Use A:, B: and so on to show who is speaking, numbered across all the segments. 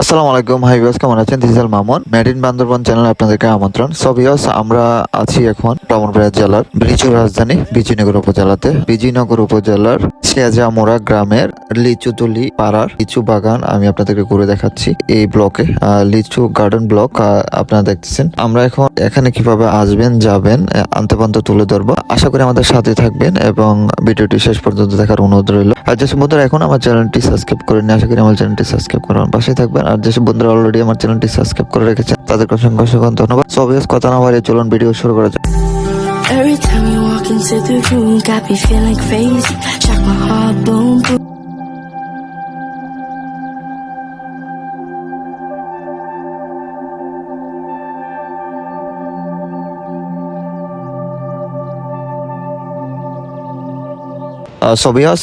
A: আসসালামু আলাইকুম, high viewers, কেমন আছেন? This Mamun made in Bandarban চ্যানেলে আপনাদেরকে আমন্ত্রণ। সো ভিউয়ার্স, আমরা আছি এখন ব্রাহ্মণবাড়িয়া জেলার ব্রিজুর রাজধানী বিজয়নগর উপজেলাতে। বিজয়নগর উপজেলার শেয়াজামোড়া গ্রামের লিচুতুলি পাড়ার লিচু বাগান আমি আপনাদেরকে ঘুরে দেখাচ্ছি এই ব্লকে। লিচু গার্ডেন ব্লক আপনারা দেখতেছেন। আমরা এখন এখানে কীভাবে আসবেন, যাবেন আনতে পান্তে তুলে ধরবো। আশা করি আমাদের সাথে থাকবেন এবং ভিডিওটি শেষ পর্যন্ত দেখার অনুরোধ রইল। আর যেসব বন্ধুরা এখন আমার চ্যানেলটি সাবস্ক্রাইব করেন আশা করি আমার চ্যানেলটি সাবস্ক্রাইব করার পাশে থাকবেন। আর যেসব বন্ধুরা অলরেডি আমার চ্যানেলটি সাবস্ক্রাইব করে রেখেছে, তাদেরকে অসংখ্য অসংখ্য ধন্যবাদ। সবাই কথা না বাড়িয়ে চলুন ভিডিও শুরু করা যাক।
B: Every time
A: সবিয়াস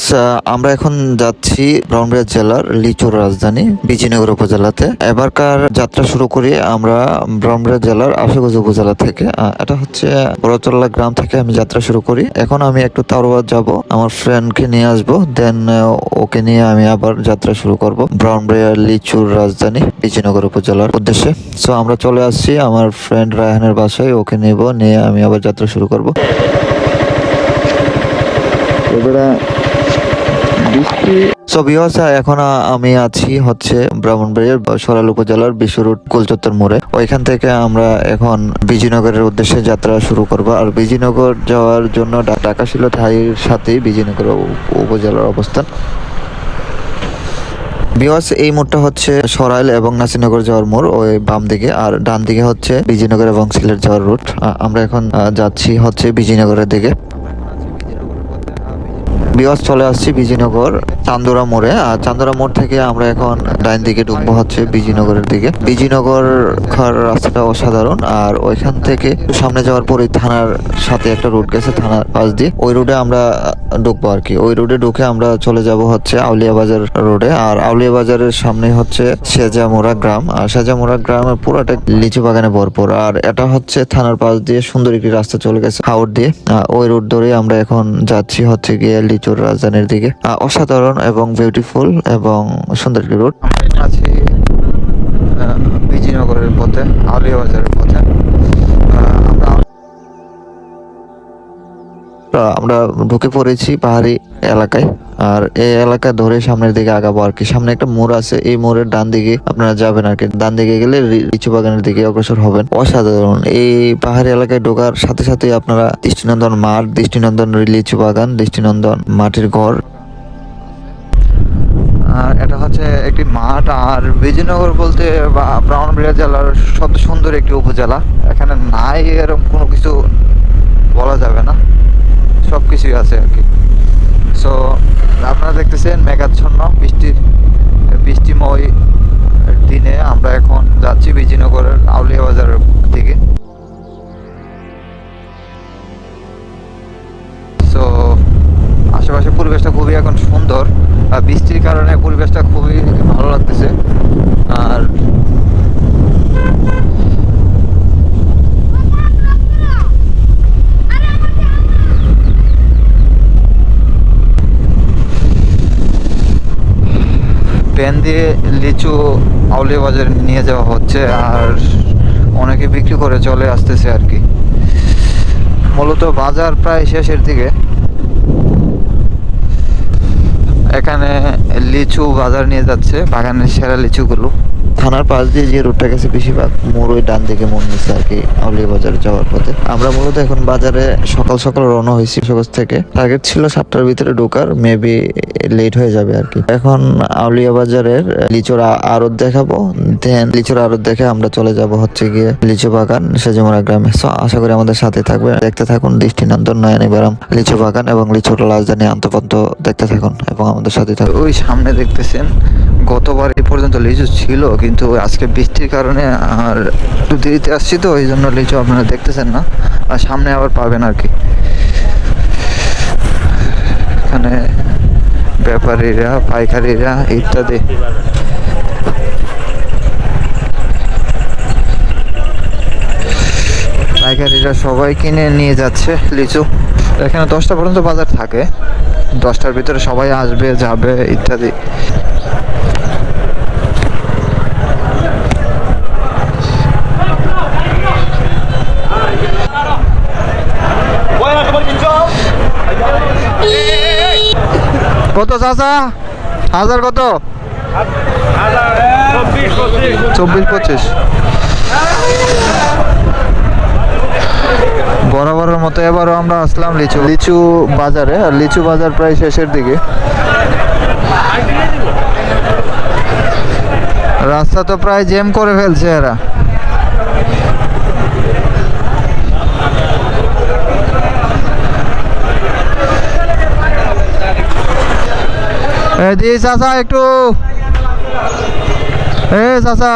A: আমরা এখন যাচ্ছি ব্রাহ্মণবাড়িয়া জেলার লিচুর রাজধানী, বিজয়নগর উপজেলাতে। এবারকার যাত্রা শুরু করি আমরা ব্রাহ্মণবাড়িয়া জেলার আশুগঞ্জ উপজেলা থেকে। এটা হচ্ছে বড়তলা গ্রাম থেকে আমি যাত্রা শুরু করি। এখন আমি একটু তারবাদ যাব, আমার ফ্রেন্ডকে নিয়ে আসব দেন ওকে নিয়ে আমি আবার যাত্রা শুরু করব ব্রাহ্মণবাড়িয়া লিচুর রাজধানী, বিজয়নগর উপজেলার উদ্দেশ্যে। সো আমরা চলে আসছি, আমার ফ্রেন্ড রায়হানের বাসায়, ওকে নেব, নিয়ে আমি আবার যাত্রা শুরু করব। সো ভিউয়ার্স এখন আমি আছি হচ্ছে ব্রাহ্মণবাড়িয়ার সরাল উপজেলার বিশ্ব বিশ্বরুট কুলচত্বর মোড়ে। ওইখান থেকে আমরা এখন বিজয়নগরের উদ্দেশ্যে যাত্রা শুরু করব। আর বিজয়নগর যাওয়ার জন্য ঢাকা সিলেট হাইয়ের সাথেই বিজয়নগর উপজেলার অবস্থান। বিওয়াস এই মোড়টা হচ্ছে সরাইল এবং নাসিনগর যাওয়ার মোড়, ওই বাম দিকে। আর ডান দিকে হচ্ছে বিজয়নগর এবং সিলেট যাওয়ার রুট। আমরা এখন যাচ্ছি হচ্ছে বিজয়নগরের দিকে। বিওয়াস চলে আসছি বিজয়নগর চান্দুরা মোড়ে। আর চান্দুরা মোড় থেকে আমরা এখন ডাইন দিকে ঢুকবো হচ্ছে বিজয়নগরের দিকে। বিজয়নগর খার রাস্তাটা অসাধারণ। আর ওইখান থেকে সামনে যাওয়ার পরে থানার সাথে একটা রুট গেছে, থানার পাশ দিয়ে। ওই রোডে আমরা ঢুকবো আর কি। ওই রোডে ঢুকে আমরা চলে যাব হচ্ছে আউলিয়া বাজার রোডে। আর আউলিয়া বাজারের সামনে হচ্ছে সেজামোড়া গ্রাম। আর সেজামোড়া গ্রামের পুরোটা লিচু বাগানে ভরপুর। আর এটা হচ্ছে থানার পাশ দিয়ে সুন্দর একটি রাস্তা চলে গেছে হাওড় দিয়ে। ওই রোড ধরে আমরা এখন যাচ্ছি হচ্ছে গিয়ে লিচুর রাজধানীর দিকে। অসাধারণ এবং বিউটিফুল এবং সুন্দর একটি রোড আছি বিজয়নগরের পথে আউলিয়া বাজারের পথে। আমরা ঢুকে পড়েছি পাহাড়ি এলাকায়। আর এই এলাকা ধরে সামনের দিকে আগাবো আর কি। সামনে একটা মোড় আছে, এই মোড়ের ডান দিকে আপনারা যাবেন আর কি। ডান দিকে গেলে লিচু বাগানের দিকে অগ্রসর হবেন। অসাধারণ। এই পাহাড়ি এলাকায় ঢোকার সাথে সাথে আপনারা দৃষ্টিনন্দন মাঠ, দৃষ্টিনন্দন লিচু বাগান, দৃষ্টিনন্দন মাটির ঘর। আর এটা হচ্ছে একটি মাঠ। আর বিজয়নগর বলতে ব্রাহ্মণবাড়িয়া জেলার সবচেয়ে সুন্দর একটি উপজেলা। এখানে নাই এরকম কোনো কিছু বলা যাবে না। সব কিছুই আছে আর কি। সো আপনারা দেখতেছেন মেঘাচ্ছন্ন, বৃষ্টির, বৃষ্টিময় দিনে আমরা এখন যাচ্ছি বিজয়নগরের আউলিয়া বাজারের দিকে। সো আশেপাশে পরিবেশটা খুবই এখন সুন্দর। আর বৃষ্টির কারণে পরিবেশটা খুবই ভালো লাগতেছে। আর প্যান দিয়ে লিচু আউলিয়া বাজারে নিয়ে যাওয়া হচ্ছে আর অনেকে বিক্রি করে চলে আসতেছে আর কি। মূলত বাজার প্রায় শেষের দিকে। এখানে লিচু বাজার নিয়ে যাচ্ছে, বাগানের সেরা লিচুগুলো। থানার পাশ দিয়ে যে রোডটা গেছে বেশিরভাগ মোড় ওই ডান দিকে মোড় নিচ্ছে আর কি, আউলিয়া বাজারে যাওয়ার পথে। আমরা মূলত এখন বাজারে সকাল সকাল রওনা হয়েছি সকাল থেকে। টার্গেট ছিল সাতটার ভিতরে ঢোকার মেবি লেট হয়ে যাবে আর কি। এখন আউলিয়া বাজারের লিচুর আড়ত দেখাবো দেন লিচুর আড়ত দেখে আমরা চলে যাব হচ্ছে গিয়ে লিচু বাগান সেজমরা গ্রামে। সো আশা করি আমাদের সাথে থাকবে দেখতে থাকুন দৃষ্টিনন্দন নয়নী বেরাম লিচু বাগান এবং লিচুর রাজধানী আন্তপন্ত দেখতে থাকুন এবং আমাদের সাথে থাকুন। ওই সামনে দেখতেছেন, গতবার এই পর্যন্ত লিচু ছিল কিন্তু আজকে বৃষ্টির কারণে আর একটু দেরিতে আসছি তো, ওই জন্য লিচু আপনারা দেখতেছেন না। আর সামনে আবার পাবেন আর কি। এখানে ব্যাপারীরা, পাইকারিরা ইত্যাদি। পাইকারিরা সবাই কিনে নিয়ে যাচ্ছে লিচু। এখানে দশটা পর্যন্ত বাজার থাকে। দশটার ভিতরে সবাই আসবে, যাবে ইত্যাদি।
C: চাচা? হাজার কত? চব্বিশ পঁচিশ। বরাবরের মতো এবারও আমরা আসলাম লিচু লিচু বাজারে, আর লিচু বাজার প্রায় শেষের দিকে। রাস্তা তো প্রায় জ্যাম করে ফেলছে এরা। দি চাচা একটু। এ চাচা।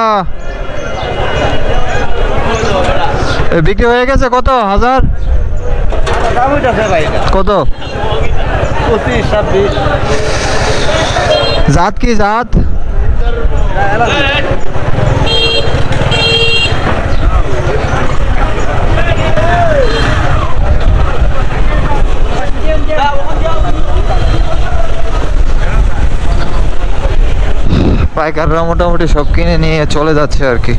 C: বিক্রি হয়ে গেছে কত? হাজার? কত? জাত কি জাত? পাইকাররা মোটামুটি সব কিনে নিয়ে চলে যাচ্ছে আর কি।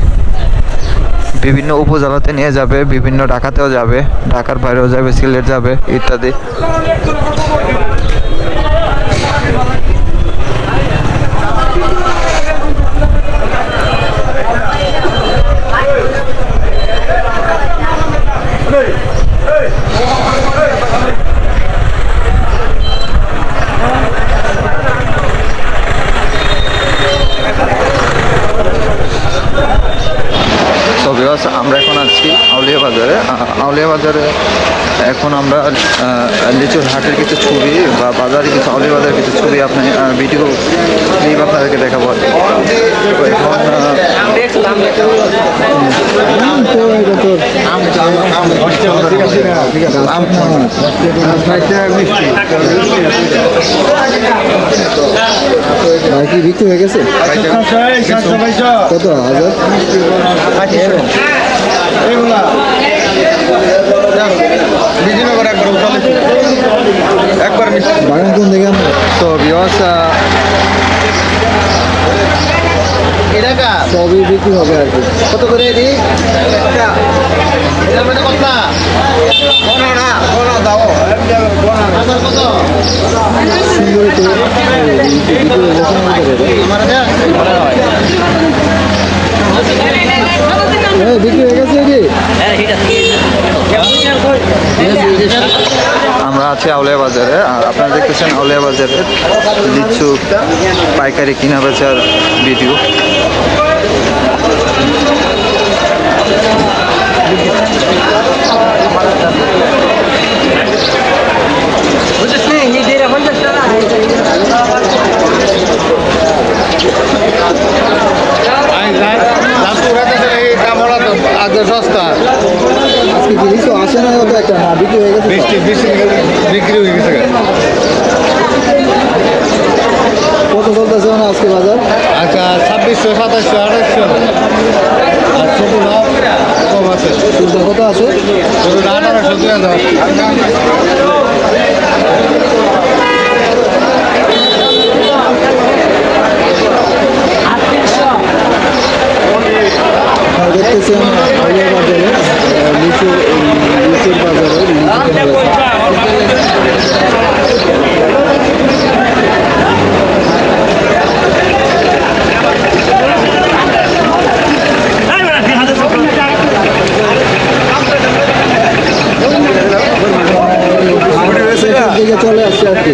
C: বিভিন্ন উপজেলাতে নিয়ে যাবে, বিভিন্ন ঢাকাতেও যাবে, ঢাকার বাইরেও যাবে, সিলেট যাবে, ইত্যাদি তো বিকজ আমরা এখন আছি আউলিয়া বাজারে আ- আউলিয়া বাজারে এখন আমরা আহ, লিচুর হাটের কিছু ছবি বা বাজারে কিছু আউলিয়া বাজারের কিছু ছবি আপনি ভিডিও ক্লিপ আপনাদেরকে দেখাবো
D: ভাই কি। বিক্রি হয়ে গেছে কত হাজার
E: একবার মিষ্টি
D: বাগান কোন দিকে আপনার
C: বিকজ
E: এলাকা
D: সবই বিক্রি হবে আর কি।
E: কত করে দি এটা
D: সুন্দর করে বিক্রি হয়ে গেছে
C: আমরা আছি আউলিয়া বাজারে, আর আপনারা দেখতেছেন আউলিয়া বাজারে লিচু পাইকারি কিনা বেচার ভিডিও
E: সস্তা।
D: আজকে লিচু আসে না হয়তো একটা না বিক্রি হয়ে গেছে।
E: বৃষ্টি বৃষ্টি বিক্রি হয়ে গেছে।
D: কত চলতেছে মানে আজকে বাজার?
E: আচ্ছা ছাব্বিশশো সাতাশশো আঠাশশো। আর ছোটো লাভ কম আছে।
D: চুলটা কত আছে?
E: ছোটো আঠারোশো দুই হাজার
D: দেখতেছেন আউলিয়া বাজারে লিচু লিচুর বাজারে দিকে চলে আসছে আর কি।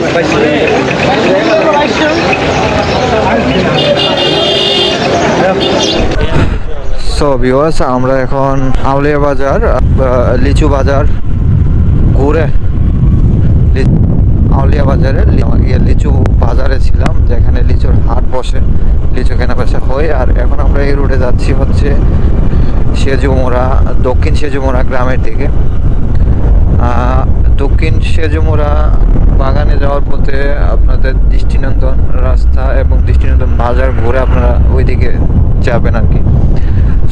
C: সো ভিউয়ার্স আমরা এখন আউলিয়া বাজার লিচু বাজার ঘুরে আউলিয়া বাজারে লিচু বাজারে ছিলাম, যেখানে লিচুর হাট বসে, লিচু কেনা বেচা হয়। আর এখন আমরা এই রুটে যাচ্ছি হচ্ছে সেজুমোড়া দক্ষিণ সেজুমোড়া গ্রামের দিকে। দক্ষিণ সেজুমোড়া বাগানে যাওয়ার পথে আপনাদের দৃষ্টিনন্দন রাস্তা এবং দৃষ্টিনন্দন বাজার ঘুরে আপনারা ওইদিকে যাবেন আর কি।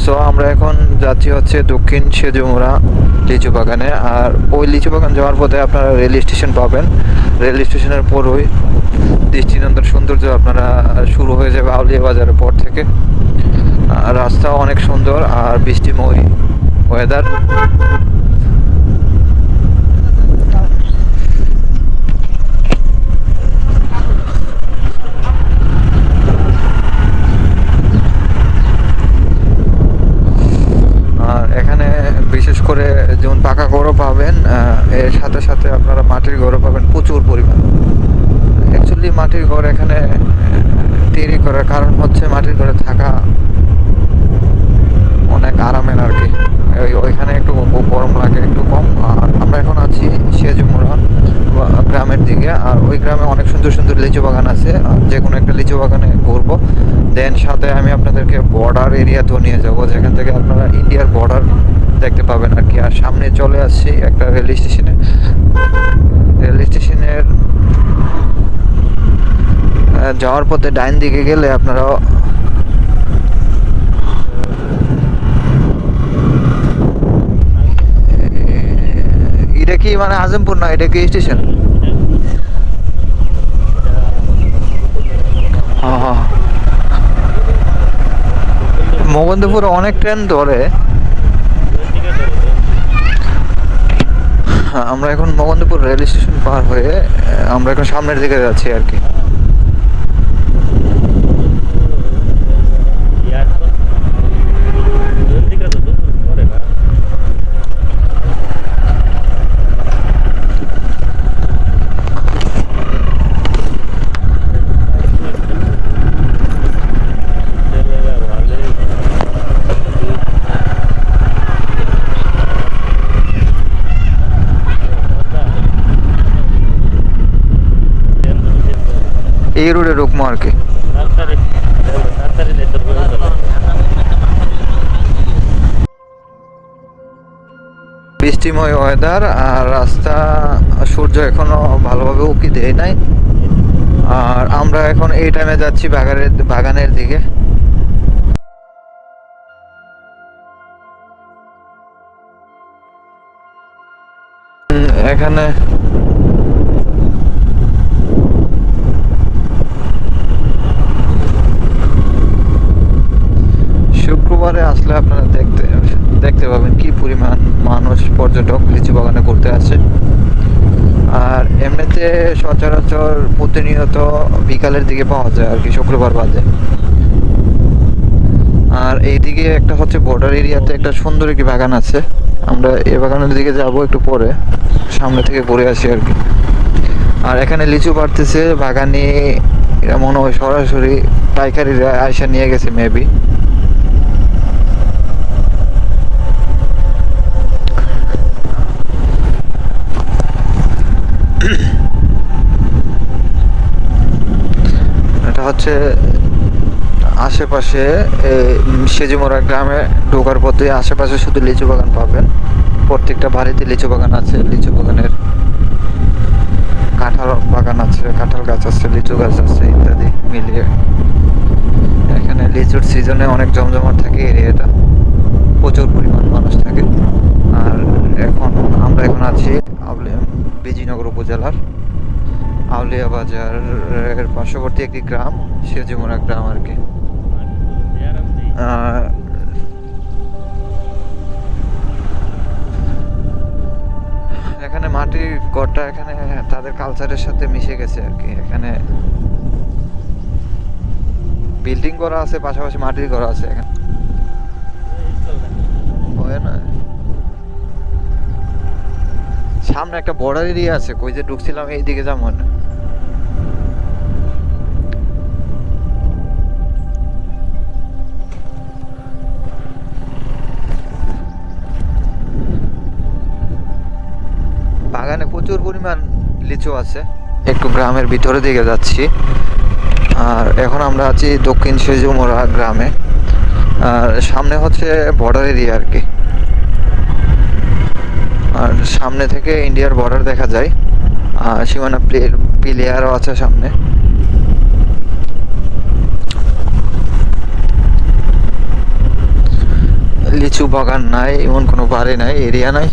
C: সো আমরা এখন যাচ্ছি হচ্ছে দক্ষিণ সেজুমোড়া লিচু বাগানে। আর ওই লিচু বাগান যাওয়ার পথে আপনারা রেল স্টেশন পাবেন। রেল স্টেশনের পরই দৃষ্টিনন্দন সৌন্দর্য আপনারা শুরু হয়ে যাবে আউলিয়া বাজারের পর থেকে। রাস্তাও অনেক সুন্দর আর বৃষ্টিময় ওয়েদার আর এখানে বিশেষ করে যেমন পাকা গরু পাবেন এর সাথে সাথে আপনারা মাটির গরু পাবেন প্রচুর পরিমাণ। অ্যাকচুয়ালি মাটির ঘর এখানে তৈরি করার কারণ হচ্ছে মাটির ঘরে থাকা অনেক আরামের আর কি। ওইখানে একটু গরম লাগে, একটু কম। আর আমরা এখন আছি সেজুমুড়া গ্রামের দিকে। আর ওই গ্রামে অনেক সুন্দর সুন্দর লিচু বাগান আছে। আর যে কোনো একটা লিচু বাগানে ঘুরবো। দেন সাথে আমি আপনাদেরকে বর্ডার এরিয়াতেও নিয়ে যাব, যেখান থেকে আপনারা ইন্ডিয়ার বর্ডার দেখতে পাবেন আর কি। আর সামনে চলে আসছি একটা রেল স্টেশনে রেল স্টেশনের যাওয়ার পথে ডাইন দিকে গেলে আপনারা এটা কি মানে আজমপুর না এটা কি স্টেশন? মোগন্দপুর অনেক ট্রেন ধরে। আমরা এখন মোগন্দপুর রেল স্টেশন পার হয়ে, আমরা এখন সামনের দিকে যাচ্ছি আর কি। ঢুকবো আর কি বৃষ্টিময় ওয়েদার আর রাস্তা, সূর্য এখনও ভালোভাবে উকি দেয় নাই। আর আমরা এখন এই টাইমে যাচ্ছি বাগানের বাগানের দিকে। এখানে শুক্রবারে আসলে আপনারা দেখতে দেখতে পাবেন কি পরিমাণ মানুষ পর্যটক লিচু বাগানে ঘুরতে আসে। আর এমনিতে সচরাচর প্রতিনিয়ত বিকালের দিকে পাওয়া যায় আর কি, শুক্রবার বাদে। আর এইদিকে একটা হচ্ছে বর্ডার এরিয়াতে একটা সুন্দর একটি বাগান আছে। আমরা এই বাগানের দিকে যাব একটু পরে, সামনে থেকে ঘুরে আসি আর কি। আর এখানে লিচু পাড়তেছে বাগানে মনে হয় সরাসরি পাইকারিরা আয়সা নিয়ে গেছে মেবি এটা হচ্ছে আশেপাশে সেজিমোড়া গ্রামে ঢোকার পথে আশেপাশে শুধু লিচু বাগান পাবেন। প্রত্যেকটা বাড়িতে লিচু বাগান আছে, লিচু বাগানের কাঁঠাল বাগান আছে, কাঁঠাল গাছ আছে, লিচু গাছ আছে ইত্যাদি মিলিয়ে। এখানে লিচুর সিজনে অনেক জমজমাট থাকে এরিয়াটা। প্রচুর পরিমাণ মানুষ থাকে। আর এখন আমরা এখন আছি বিজিনগর উপজেলার আউলিয়া বাজারের পার্শ্ববর্তী একটি গ্রাম সেজিমোড়া গ্রাম আর কি। এখানে মাটির ঘরটা এখানে তাদের কালচারের সাথে মিশে গেছে আর কি। এখানে বিল্ডিং করা আছে, পাশাপাশি মাটির ঘর আছে এখানে। না? সামনে একটা বর্ডার এরিয়া আছে, কই যে ঢুকছিলাম, এইদিকে যেমন বাগানে প্রচুর পরিমাণ লিচু আছে, একটু গ্রামের ভিতরে দিকে যাচ্ছি। আর এখন আমরা আছি দক্ষিণ সেজুমোড়া গ্রামে। আর সামনে হচ্ছে বর্ডার এরিয়া আর কি। আর সামনে থেকে ইন্ডিয়ার বর্ডার দেখা যায়। আর সীমানা প্লেয়ারও আছে সামনে। লিচু বাগান নাই, এমন কোনো বাড়ি নাই এরিয়া নাই।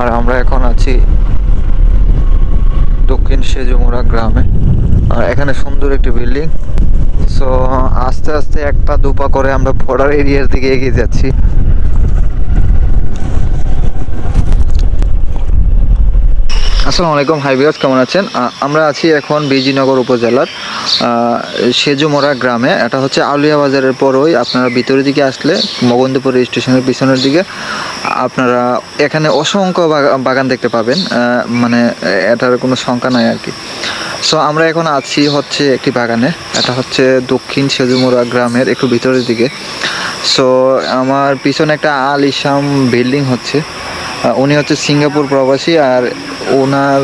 C: আর আমরা এখন আছি দক্ষিণ সেজুমুড়া গ্রামে। আর এখানে সুন্দর একটি বিল্ডিং সো আস্তে আস্তে এক পা দু করে আমরা বর্ডার এরিয়ার দিকে এগিয়ে যাচ্ছি। আসসালামু আলাইকুম, হাই ভিউয়ার্স, কেমন আছেন? আমরা আছি এখন বিজিনগর উপজেলার সেজুমরা গ্রামে। এটা হচ্ছে আউলিয়া বাজারের পরই। আপনারা ভিতরের দিকে আসলে মগন্দপুর স্টেশনের পিছনের দিকে আপনারা এখানে অসংখ্য বাগান দেখতে পাবেন। মানে এটার কোনো সংখ্যা নাই আর কি। সো আমরা এখন আছি হচ্ছে একটি বাগানে। এটা হচ্ছে দক্ষিণ সেজুমোড়া গ্রামের একটু ভিতরের দিকে। সো আমার পিছনে একটা আল ইসাম বিল্ডিং হচ্ছে। উনি হচ্ছে সিঙ্গাপুর প্রবাসী আর ওনার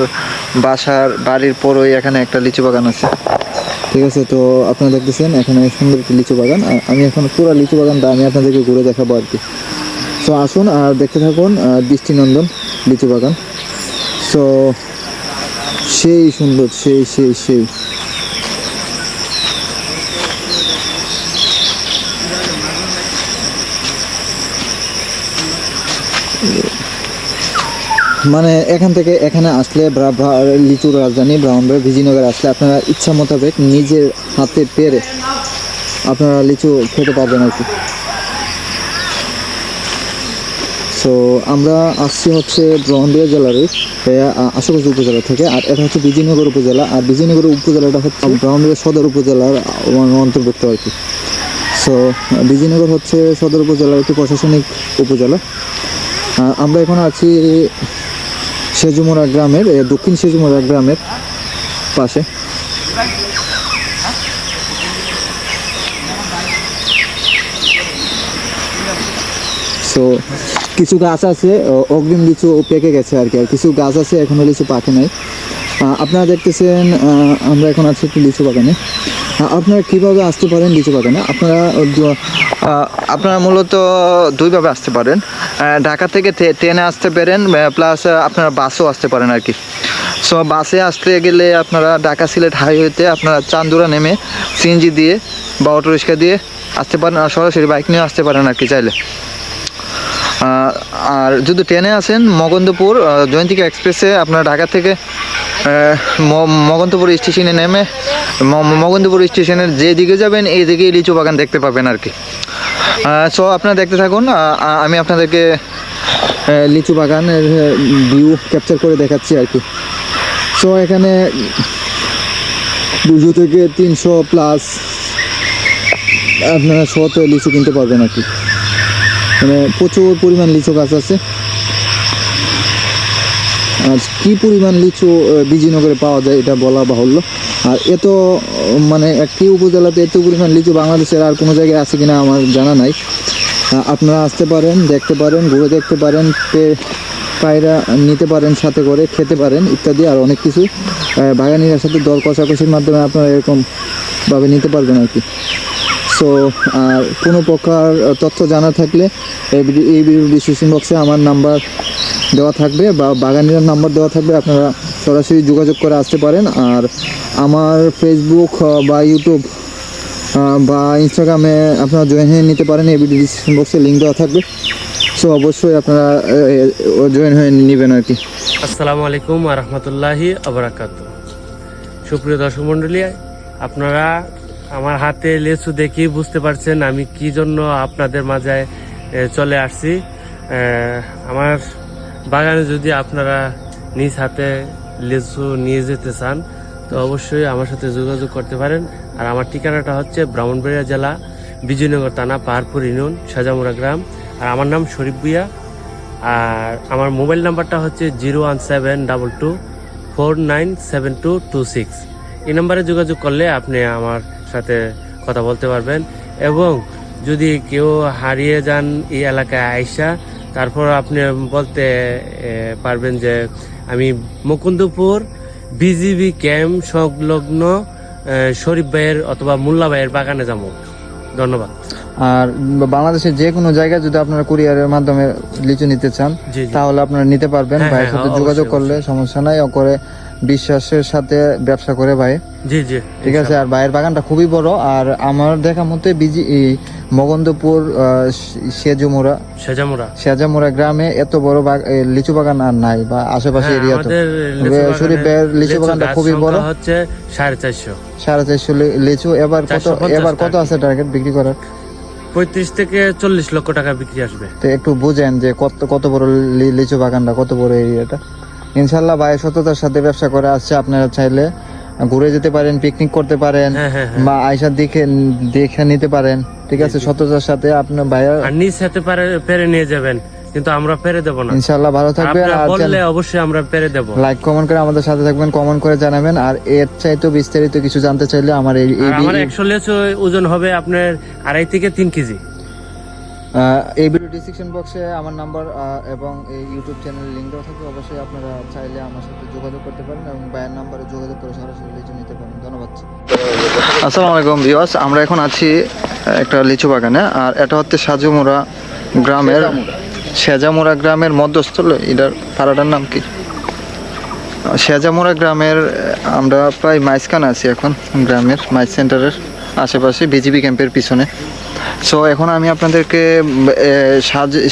C: বাসার বাড়ির পরই এখানে একটা লিচু বাগান আছে। ঠিক আছে, তো আপনারা দেখতেছেন, এখানে সুন্দর একটি লিচু বাগান। আমি এখন পুরো লিচু বাগানটা আমি আপনাদেরকে ঘুরে দেখাবো আর কি। সো আসুন আর দেখতে থাকুন দৃষ্টিনন্দন লিচু বাগান। সো সেই সুন্দর, সেই সেই সেই। মানে এখান থেকে এখানে আসলে লিচুর রাজধানী ব্রাহ্মণবাড়ি ভিজিনগর আসলে আপনারা ইচ্ছা মোতাবেক নিজের হাতে পেরে আপনারা লিচু খেতে পারবেন আর কি। সো আমরা আসছি হচ্ছে ব্রহ্মবাড়িয়া জেলারই আশাবাজি উপজেলা থেকে আর এটা হচ্ছে বিজয়নগর উপজেলা আর বিজয়নগর উপজেলাটা হচ্ছে ব্রাহ্মণবাড়িয়া সদর উপজেলার অন্তর্ভুক্ত আর কি। সো বিজয়নগর হচ্ছে সদর উপজেলার একটি প্রশাসনিক উপজেলা। আমরা এখন আছি সেজুমোড়া গ্রামের দক্ষিণ সেজুমরা গ্রামের পাশে। সো কিছু গাছ আছে অগ্রিম লিচু পেকে গেছে আর কি, আর কিছু গাছ আছে এখনও লিচু পাকে নাই। আপনারা দেখতেছেন আমরা এখন আছি একটি লিচু বাগানে। আপনারা কীভাবে আসতে পারেন লিচু বাগানে? আপনারা আপনারা মূলত দুইভাবে আসতে পারেন। ঢাকা থেকে ট্রেনে আসতে পারেন প্লাস আপনারা বাসও আসতে পারেন আর কি সো বাসে আসতে গেলে আপনারা ঢাকা সিলেট হাইওয়েতে আপনারা চান্দুরা নেমে সিএনজি দিয়ে বা অটো রিক্সা দিয়ে আসতে পারেন আর সরাসরি বাইক নিয়ে আসতে পারেন আর কি চাইলে আর যদি ট্রেনে আসেন মগন্দপুর জয়ন্তিকা এক্সপ্রেসে আপনার ঢাকা থেকে মগন্দপুর স্টেশনে নেমে মগন্দপুর স্টেশনের যে দিকে যাবেন এই দিকে লিচু বাগান দেখতে পাবেন আর কি সো আপনারা দেখতে থাকুন আমি আপনাদেরকে লিচু বাগানের ভিউ ক্যাপচার করে দেখাচ্ছি আর কি। সো এখানে দুশো থেকে তিনশো প্লাস আপনারা শত লিচু কিনতে পারবেন আর কি। মানে প্রচুর পরিমাণ লিচু গাছ আছে। আর কি পরিমাণ লিচু আহ, বিজয়নগরে পাওয়া যায় এটা বলা বাহুল্য। আর এত মানে একটি উপজেলাতে এত পরিমাণ লিচু বাংলাদেশের আর কোনো জায়গায় আছে কিনা আমার জানা নাই। আপনারা আসতে পারেন দেখতে পারেন ঘুরে দেখতে পারেন পায়রা নিতে পারেন সাথে করে খেতে পারেন ইত্যাদি আর অনেক কিছু। আহ, বাগানিরার সাথে দর কষাকষির মাধ্যমে আপনারা এরকম ভাবে নিতে পারবেন আর কি। সো আর কোনো প্রকার তথ্য জানা থাকলে এই ডিসক্রিপশন বক্সে আমার নাম্বার দেওয়া থাকবে বা বাগানিরার নাম্বার দেওয়া থাকবে আপনারা সরাসরি যোগাযোগ করে আসতে পারেন। আর আমার ফেসবুক বা ইউটিউব বা ইনস্টাগ্রামে আপনারা জয়েন হয়ে নিতে পারেন। ভিডিও ডিসক্রিপশন বক্সে লিঙ্ক দেওয়া থাকবে। সো অবশ্যই আপনারা জয়েন হয়ে নেবেন আর কি।
F: আসসালামু আলাইকুম রহমতুল্লাহি আবরাকাত সুপ্রিয় দর্শক মন্ডলী আপনারা আমার হাতে লেচু দেখেই বুঝতে পারছেন আমি কি জন্য আপনাদের মাঝে চলে আসছি। আমার বাগানে যদি আপনারা নিজ হাতে লেচু নিয়ে যেতে চান তো অবশ্যই আমার সাথে যোগাযোগ করতে পারেন। আর আমার ঠিকানাটা হচ্ছে ব্রাহ্মণবাড়িয়া জেলা, বিজয়নগর থানা, পাহাড়পুর ইউনিয়ন, সাজামুড়া গ্রাম। আর আমার নাম শরীফ ভুইয়া। আর আমার মোবাইল নাম্বারটা হচ্ছে zero one seven double two four nine seven two two six. এই নাম্বারে যোগাযোগ করলে আপনি আমার সাথে কথা বলতে পারবেন। এবং যদি কেউ হারিয়ে যান এই এলাকায় আইসা, তারপর আপনি বলতে পারবেন যে আমি মুকুন্দপুর বিজিবি ক্যাম্প সংলগ্ন শরীফ ভাইয়ের অথবা মোল্লা ভাইয়ের বাগানে যাব। ধন্যবাদ।
C: আর বাংলাদেশের যে কোনো জায়গায় যদি আপনারা কুরিয়ারের মাধ্যমে লিচু নিতে চান তাহলে আপনারা নিতে পারবেন।
F: হ্যাঁ,
C: ভাইয়ের
F: হ্যাঁ,
C: সাথে যোগাযোগ করলে সমস্যা নাই। করে বিশ্বাসের সাথে ব্যবসা করে ভাই।
F: জি জি
C: ঠিক আছে আর ভাইয়ের বাগানটা খুবই বড় আর আমার দেখা মতে বিজি মগন্দপুর সেজুমুরা।
F: সেজামুরা।
C: সেজামুরা গ্রামে এত বড় লিচু বাগান আর নাই বা আশেপাশে
F: হ্যাঁ,
C: এরিয়া তো।
F: আমাদের লিচু
C: তবে
F: বাগানে
C: শরীফ ভাইয়ের লিচু
F: লিচু
C: বাগানটা খুবই বড়।
F: হচ্ছে সাড়ে চারশো।
C: সাড়ে চারশো লিচু এবার কত এবার কত আছে টার্গেট বিক্রি করার?
F: পঁয়ত্রিশ থেকে চল্লিশ লক্ষ টাকা বিক্রি আসবে।
C: তো একটু বুঝেন যে কত কত বড় লিচু বাগানটা কত বড় এরিয়াটা। ইনশাল্লাহ ভাইয়ের সততার সাথে ব্যবসা করে আসছে আপনারা চাইলে ঘুরে যেতে পারেন পিকনিক করতে পারেন
F: হ্যাঁ, হ্যাঁ, হ্যাঁ।
C: বা আয়সার দিকে দেখে নিতে পারেন ঠিক আছে? সততার সাথে আপনার ভাইয়া
F: নিজ হাতে পেরে নিয়ে যাবেন কিন্তু আমরা পেরে দেবো না।
C: ইনশাল্লাহ ভালো থাকবেন আর
F: বললে অবশ্যই আমরা পেরে দেবো।
C: লাইক কমেন্ট করে আমাদের সাথে থাকবেন কমেন্ট করে জানাবেন। আর এর চাইতে বিস্তারিত কিছু জানতে চাইলে আমার এই
F: আমার
C: ভি-
F: একশো লেচু ওজন হবে আপনার আড়াই থেকে তিন কেজি।
C: আহ, এই ভিডিও ডিসক্রিপশন বক্সে আমার নাম্বার এবং এই ইউটিউব চ্যানেলের লিঙ্ক দেওয়া থাকবে। অবশ্যই আপনারা চাইলে আমার সাথে যোগাযোগ করতে পারেন এবং বায়ের নাম্বারে যোগাযোগ করে সরাসরি লিচু নিতে পারেন। ধন্যবাদ। আসসালামু আলাইকুম ভিউয়ার্স আমরা এখন আছি একটা লিচু বাগানে আর এটা হচ্ছে সাজুমুরা গ্রামের সেজামুরা গ্রামের মধ্যস্থল। এটার পাড়াটার নাম কি? সেজামুরা গ্রামের আমরা প্রায় মাইসখানে আছি এখন গ্রামের মাইস সেন্টারের। আশেপাশে বিজিবি ক্যাম্পের পিছনে। সো এখন আমি আপনাদেরকে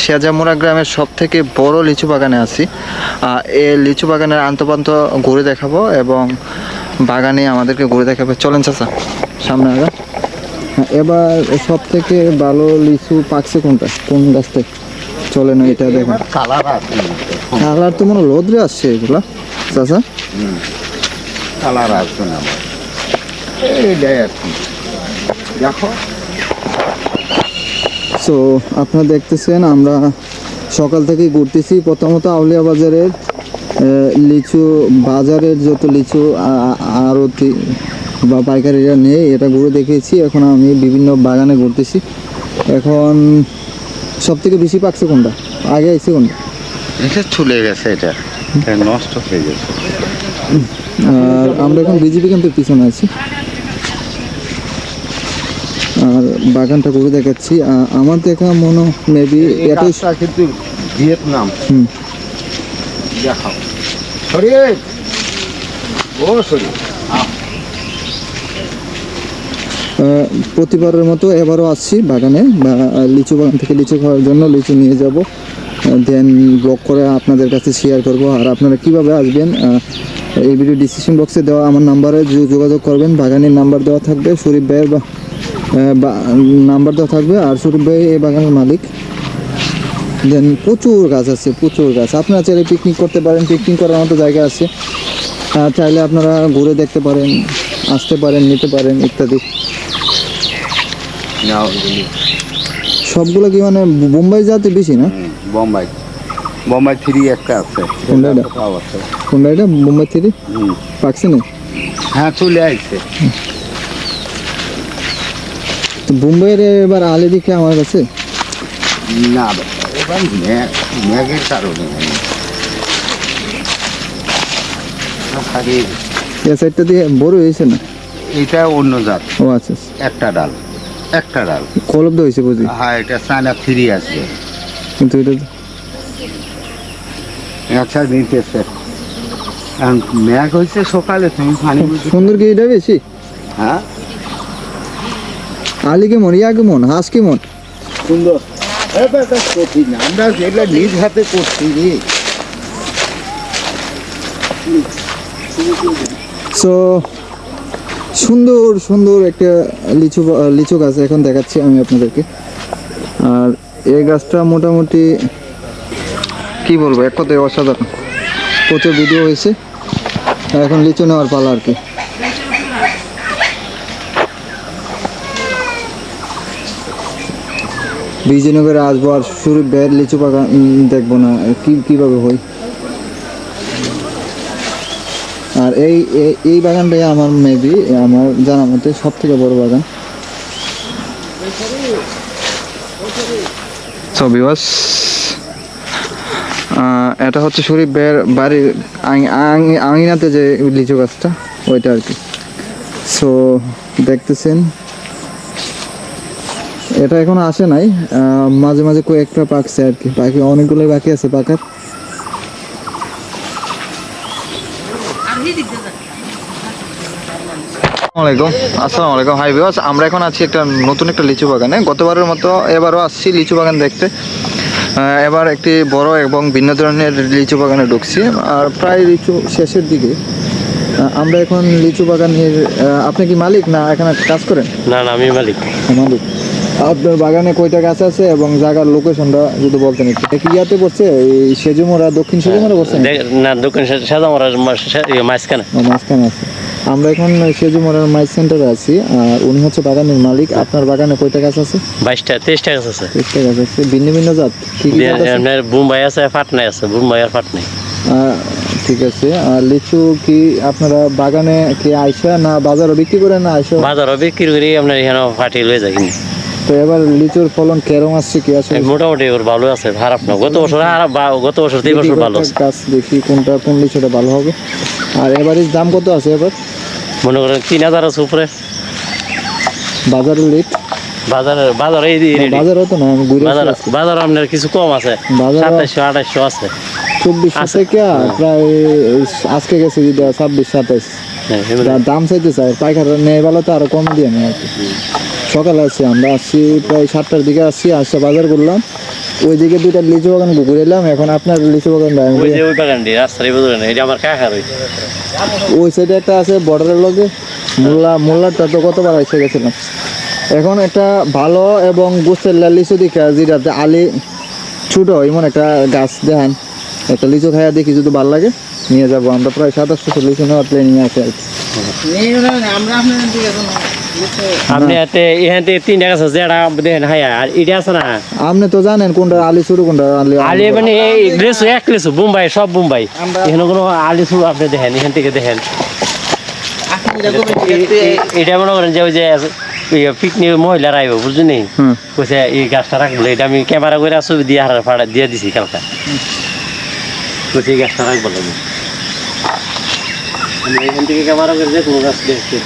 C: সেজামুরা গ্রামের সব থেকে বড় লিচু বাগানে আছি। এই লিচু বাগানের আন্তপান্ত ঘুরে দেখাবো এবং বাগানে আমাদেরকে ঘুরে দেখাবে। চলেন চাচা, সামনে আগা। এবার সব থেকে ভালো লিচু পাকছে কোনটা? কোন গাছটা চলে না এটা দেখেন।
E: কালার
C: তো মনে লোদ্রে আসছে এগুলা। চাচা?
E: কালার আসবে না এইটাই আর কি দেখো।
C: সো আপনারা দেখতেছেন আমরা সকাল থেকে ঘুরতেছি। প্রথমত আউলিয়া বাজারের লিচু বাজারের যত লিচু আ- আ- বা পাইকারিরা নেই এটা ঘুরে দেখেছি এখন আমি বিভিন্ন বাগানে ঘুরতেছি। এখন সব থেকে বেশি পাকছে কোনটা? আগে আইছে কোনটা?
E: এটা চলে গেছে এটা। এটা নষ্ট হয়ে গেছে।
C: আর আমরা এখন বিজেপি ক্যাম্পের পিছনে আছি আর বাগানটা ঘুরে দেখাচ্ছি। আমার দেখা মনে মেবি এটাই
E: কিন্তু ভিয়েতনাম।
C: হুম।
E: দেখাও। সরি ও সরি
C: প্রতিবারের মতো এবারও আসছি বাগানে। বা লিচু বাগান থেকে লিচু খাওয়ার জন্য লিচু নিয়ে যাব। দেন ব্লগ করে আপনাদের কাছে শেয়ার করব। আর আপনারা কীভাবে আসবেন এই ভিডিও ডিসক্রিপশন বক্সে দেওয়া আমার নাম্বারে যোগাযোগ করবেন। বাগানের নাম্বার দেওয়া থাকবে। শরীফ ভাইয়ের বা নাম্বার দেওয়া থাকবে আর শরীফ ভাই এই বাগানের মালিক। দেন প্রচুর গাছ আছে প্রচুর গাছ। আপনারা চাইলে পিকনিক করতে পারেন পিকনিক করার মতো জায়গা আছে। আর চাইলে আপনারা ঘুরে দেখতে পারেন আসতে পারেন নিতে পারেন ইত্যাদি। সবগুলো কি মানে বোম্বাই যাতে বেশি না?
E: বোম্বাই। বোম্বাই থ্রি একটা আছে।
C: কোনটা এটা? বোম্বাই
E: হুম।
C: পাকছে না
E: হ্যাঁ চলে আসছে
C: তো বোম্বাইয়ের এবার আলে দিকে আমার কাছে?
E: না এবার ম্যাগ ম্যাগের কারণে।
C: এ সাইডটা দিয়ে বড় হয়েছে না?
E: এটা অন্য জাত।
C: ও আচ্ছা আচ্ছা।
E: একটা ডাল একটা ডাল।
C: কলব্ধ হয়েছে বুঝি?
E: হ্যাঁ এটা চায়না ফ্রি আসবে
C: কিন্তু এটা
E: আচ্ছা নিতেছে ম্যাগ হয়েছে সকালে তুমি পানি
C: সুন্দর কি এটা বেশি?
E: হ্যাঁ?
C: আলি কেমন ইয়া কেমন হাঁস কেমন?
E: সুন্দর। কঠিন। আমরা যেটা নিজ হাতে করছি
C: সো সুন্দর সুন্দর একটা লিচু লিচু গাছ এখন দেখাচ্ছি আমি আপনাদেরকে। আর এই গাছটা মোটামুটি কি বলব এক কথায় অসাধারণ। প্রচুর ভিডিও হয়েছে। এখন লিচু নেওয়ার পালা আর কি। বিজয়নগরে আসব আর শুরু বের লিচু বাগান দেখব না কি, কীভাবে হয়? আর এই এই- বাগানটাই আমার মেবি, আমার জানা মতে সব থেকে বড় বাগান। এটা হচ্ছে শরীফ ভাইয়ের বাড়ির আঙিনাতে যে লিচু গাছটা, ওইটা আর কি। সো দেখতেছেন এটা এখন আসে নাই। মাঝে মাঝে কয়েকটা পাকছে আর কি। বাকি অনেকগুলোই বাকি আছে পাকার। আসসালামাইকুম আসসালামু আলাইকুম। হাই বিওয়াস আমরা এখন আছি একটা নতুন একটা লিচু বাগানে। গতবারের মতো এবারও আসছি লিচু বাগান দেখতে। এবার একটি বড় এবং ভিন্ন ধরনের লিচু বাগানে ঢুকছি। আর প্রায় লিচু শেষের দিকে। আমরা এখন লিচু বাগানের আপনি কি মালিক না এখানে কাজ করেন?
F: না না আমি মালিক।
C: মালিক। আপনার বাগানে কয়টা গাছ আছে এবং জায়গার লোকেশনটা যদি বলতেন একটু। কি ইয়াতে পড়ছে? এই সেজুমোড়া দক্ষিণ সেজুমোড়া পড়ছে
G: না দোকান সাদা মরার মাঝখানে।
C: ও, মাঝখানে আছে। আমরা এখন সেজুমোড়ার মাইস সেন্টারে আছি আর উনি হচ্ছে বাগানের মালিক। আপনার বাগানে কয়টা গাছ আছে?
G: বাইশটা তেইশটা গাছ আছে।
C: তেইশটা গাছ আছে। ভিন্ন ভিন্ন জাত? কি?
G: আপনার বুম্বাই আছে ফাটনাই আছে। বুম্বাই আর ফাটনাই
C: ঠিক আছে। আর লিচু কি আপনারা বাগানে কি আইসা না বাজারে বিক্রি করেন না আইসা?
G: বাজারও বিক্রি করি আপনার এখানে ফাটি লয়ে যায় কিনে
C: তো এবার লিচুর ফলন কেরম আসছে কি আসলে?
G: মোটামুটি ওর ভালো আছে খারাপ না। গত বছর খারাপ গত বছর দুই বছর ভালো আছে।
C: গাছ দেখি কোনটা কোন লিচুটা ভালো হবে। আর এবারে দাম কত আছে এবার?
G: মনে করেন তিন হাজার আছে উপরে।
C: লিট
G: বাজারে বাজারে এই এই-
C: তো না আমি ঘুরে
G: বাজার বাজার আপনার কিছু কম আছে। আছে।
C: চব্বিশশো থেকে প্রায় আজকে গেছে যদি ছাব্বিশ সাতাইশ।
G: হ্যাঁ,
C: দাম চাইতে চাই পাইকাররা নেই বেলা তো আরও কম দিয়ে নেই আর কি। সকালে আসছি আমরা আসছি প্রায় সাতটার দিকে আসছি আসছে বাজার করলাম। ওই দিকে দুইটা লিচু বাগান ঘুরে এলাম এখন আপনার লিচু বাগান
G: ওই যে ওই বাগানটি রাস্তার এই বাজারে এটা আমার কাকার ওই
C: ওই সাইডে একটা আছে বর্ডারের লগে মোল্লা মোল্লারটা তো কতবার এসে গেছিলাম। এখন একটা ভালো এবং গোছের লিচু দেখা যেটাতে আলি ছোট এমন একটা গাছ দেখেন। একটা লিচু খাইয়া দেখি যদি ভালো লাগে নিয়ে যাব। আমরা প্রায় সাতাশশো লিচু নেওয়ার প্লেন নিয়ে আসি আর কি।
G: আপনি এতে এখান তিনটা গাছ আছে যেটা দেখেন আর এটা আছে না?
C: আপনি তো জানেন কোনটা আলি কোনটা আলি
G: আলি মানে এই লেসু এক লেসু বোম্বাই সব বোম্বাই। এখানে কোনো আলি শুরু আপনি দেখেন এখান থেকে দেখেন। এটা মনে করেন যে ওই যে পিকনিক মহিলারা আইব বুঝলি। কইছে এই গাছটা রাখব এটা আমি ক্যামেরা করে ছবি দিয়ে হারা ফাড়া দিয়ে দিছি কালকা। কইছে এই গাছটা রাখব লাগে। আমি এখান থেকে ক্যামেরা করে যে কোনো গাছ দেখতে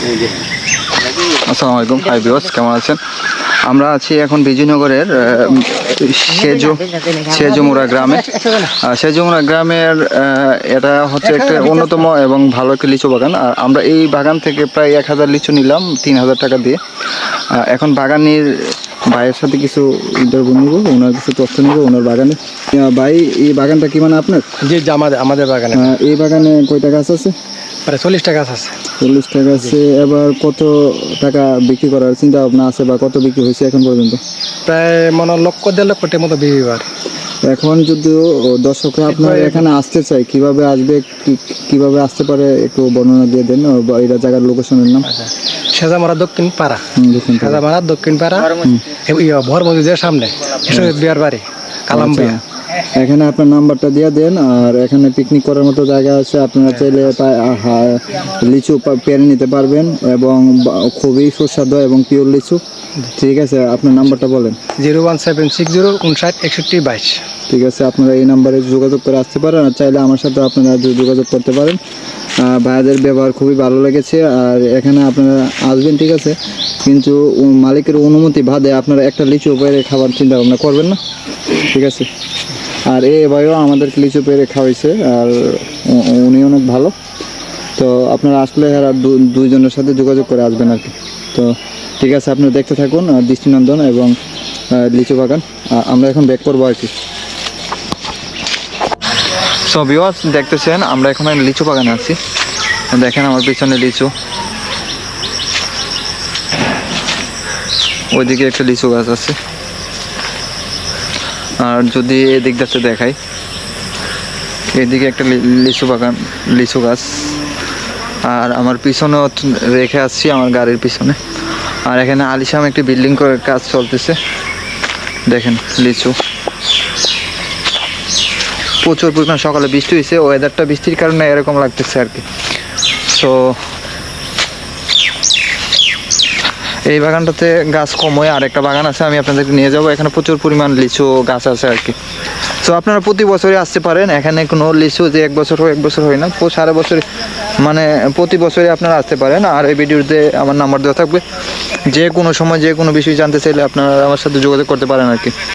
D: আসসালামু আলাইকুম হাই বিওস কেমন আছেন? আমরা আছি এখন বিজয়নগরের সেজু সেজুমুড়া গ্রামে। আহ, সেজুমুড়া গ্রামের এটা হচ্ছে একটা অন্যতম এবং ভালো একটা লিচু বাগান। আর আমরা এই বাগান থেকে প্রায় এক হাজার লিচু নিলাম তিন হাজার টাকা দিয়ে। এখন বাগানের ভাইয়ের সাথে কিছু ইন্টারভিউ নিব ওনার কিছু তথ্য নিব ওনার বাগানে। ভাই এই বাগানটা কি মানে আপনার?
H: যে আমাদের আমাদের বাগানে।
C: এই বাগানে কয়টা গাছ আছে?
H: প্রায় চল্লিশটা গাছ আছে।
C: চল্লিশ টাকা আছে এবার কত টাকা বিক্রি করার চিন্তা ভাবনা আছে বা কত বিক্রি হয়েছে এখন পর্যন্ত?
H: প্রায় মনে হয় লক্ষ দেড় লক্ষটির মতো বিবিবার
C: এখন যদিও দর্শকরা আপনার এখানে আসতে চায় কীভাবে আসবে কি- কীভাবে আসতে পারে একটু বর্ণনা দিয়ে দেন বা এটা জায়গার লোকেশনের নাম।
H: সেজামারা দক্ষিণ পাড়া। সেজামারা দক্ষিণ পাড়া। ভর মসজিদের সামনে বিয়ার বাড়ি কালাম্বিয়া।
C: আচ্ছা। এখানে আপনার নাম্বারটা দিয়ে দেন আর এখানে পিকনিক করার মতো জায়গা আছে আপনারা চাইলে পা- হা- লিচু পেরে নিতে পারবেন এবং খুবই সুস্বাদু এবং পিওর লিচু। ঠিক আছে আপনার নাম্বারটা বলেন।
H: Zero one seven six zero উনষাট একষট্টি বাইশ।
C: ঠিক আছে আপনারা এই নাম্বারে যোগাযোগ করে আসতে পারেন আর চাইলে আমার সাথে আপনারা যোগাযোগ করতে পারেন। ভাইয়াদের ব্যবহার খুবই ভালো লেগেছে আর এখানে আপনারা আসবেন ঠিক আছে? কিন্তু মালিকের অনুমতি বাদে আপনারা একটা লিচু পেরে খাবার চিন্তা ভাবনা করবেন না। ঠিক আছে? আর এ ভাইও আমাদেরকে লিচু পেরে খাওয়াইছে আর উনি অনেক ভালো। তো আপনারা আসলে আর দুইজনের সাথে যোগাযোগ করে আসবেন আর কি। তো ঠিক আছে আপনারা দেখতে থাকুন দৃষ্টিনন্দন এবং লিচু বাগান। আমরা এখন ব্যাক করব আর কি। সো ভিউয়ার্স দেখতেছেন, আমরা এখন লিচু বাগানে আছি। দেখেন আমার পিছনে লিচু। ওইদিকে একটা লিচু গাছ আছে। আর যদি এদিক যাচ্ছে দেখাই, এদিকে একটা লিচু বাগান, লিচু গাছ। আর আমার পিছনেও t- রেখে আসছি, আমার গাড়ির পিছনে। আর এখানে আলিশাম একটি বিল্ডিং করে কাজ চলতেছে। দেখেন, লিচু। প্রচুর পরিমাণ সকালে বৃষ্টি হয়েছে ওয়েদারটা বৃষ্টির কারণে এরকম লাগতেছে আর কি। সো এই বাগানটাতে গাছ কম হয় আর একটা বাগান আছে, আমি আপনাদেরকে নিয়ে যাব। এখানে প্রচুর পরিমাণ লিচু গাছ আছে আর কি। তো আপনারা প্রতি বছরই আসতে পারেন, এখানে কোনো লিচু যে এক বছর হয়, এক বছর হয় না সারা বছর মানে প্রতি বছরই আপনারা আসতে পারেন। আর এই ভিডিওতে আমার নাম্বার দেওয়া থাকবে। যে কোনো সময়, যে কোনো বিষয় জানতে চাইলে আপনারা আমার সাথে যোগাযোগ করতে পারেন আর কি।